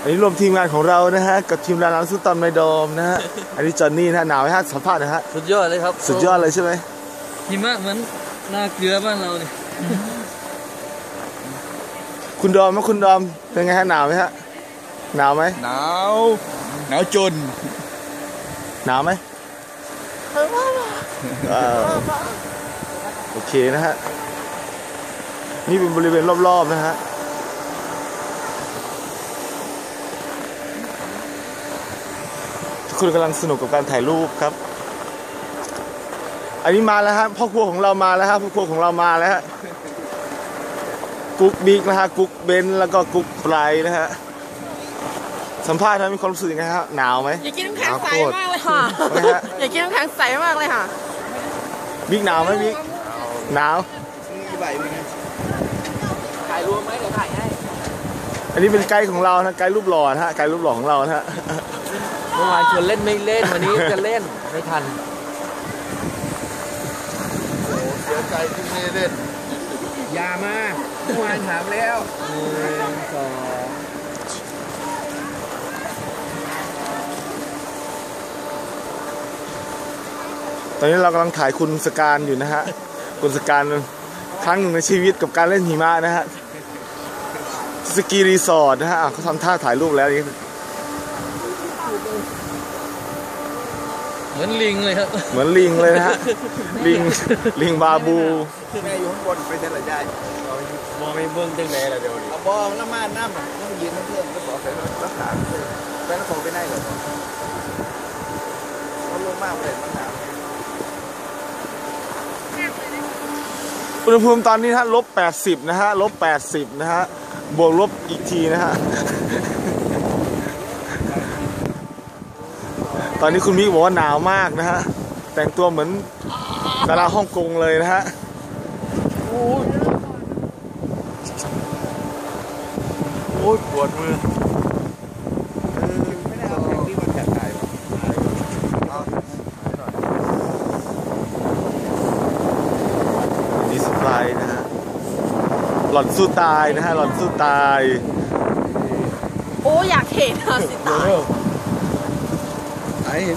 อันนี้รวมทีมงานของเรานะฮะกับทีมดาราสุดตอนไมโดมนะฮะอันนี้จอห์นนี่นะฮะหนาวไหมฮะสัมภาษณ์นะฮะสุดยอดเลยครับสุดยอดเลยใช่ไหมหิมะเหมือนหน้าเกลือบ้านเราเนี่ยคุณดอมว่าคุณดอมเป็นไงฮะหนาวไหมฮะหนาวไหมหนาวหนาวจนหนาวไหมเออโอเคนะฮะนี่เป็นบริเวณรอบๆนะฮะทุก คนกำลังสนุกกับการถ่ายรูปครับ อันนี้มาแล้วฮะพ่อครัวของเรามาแล้วฮะพ่อครัวของเรามาแล้วฮะกุ๊กบิ๊กนะฮะกุ๊กเบนแล้วก็กุ๊กไบรท์นะฮะสัมภาษณ์นะมีความรู้สึกยังไงฮะหนาวไหมอยากินน้ำแข็งใสมากเลยค่ะอยากินน้ำแข็งใสมากเลยค่ะบิ๊กหนาวไหมบิ๊กหนาวถ่ายรวมไหมเดี๋ยวถ่ายให้อันนี้เป็นไกด์ของเรานะไกด์รูปหล่อนะฮะไกด์รูปหล่อของเรานะฮะ มื่อวานชวนเล่นไม่เล่นวันนี้จะเล่นไม่ทันเสียใจที่ไม่ได้เล่นอย่ามาเมื่อวานถามแล้วหนึ่งสองตอนนี้เรากำลังถ่ายคุณสการอยู่นะฮะ คุณสการครั้งหนึ่งในชีวิตกับการเล่นหิมะนะฮะสกีรีสอร์ทนะฮะอะเขาทำท่าถ่ายรูปแล้วอย่างนี้ เหมือนลิงเลยครับ เหมือนลิงเลยนะฮะ ลิง ลิงบาบู แม่อยู่ข้างบนไปเท่าไหร่ได้มองไปเบื้องจังไหนล่ะเดี๋ยวนี้เอาบอลละมาน้ำน่ะต้องยืนน้ำเพื่อนก็บอกไปรักษาไปแล้วโผล่ไปได้เหรอมันลงมากเลยมันหนาวอุณหภูมิตอนนี้ฮะลบแปดสิบนะฮะ ลบแปดสิบนะฮะ บวกลบอีกทีนะฮะ ตอนนี้คุณมิกบอกว่าหนาวมากนะฮะ แต่งตัวเหมือนดาราฮ่องกงเลยนะฮะโอ้ยปวดมือไม่ได้เอาแผงที่มันแข็งไก่ดีสปายนะฮะหล่อนสู้ตายนะฮะ หล่อนสู้ตาย โอ้ อยากเห็นอะสิตาย เห็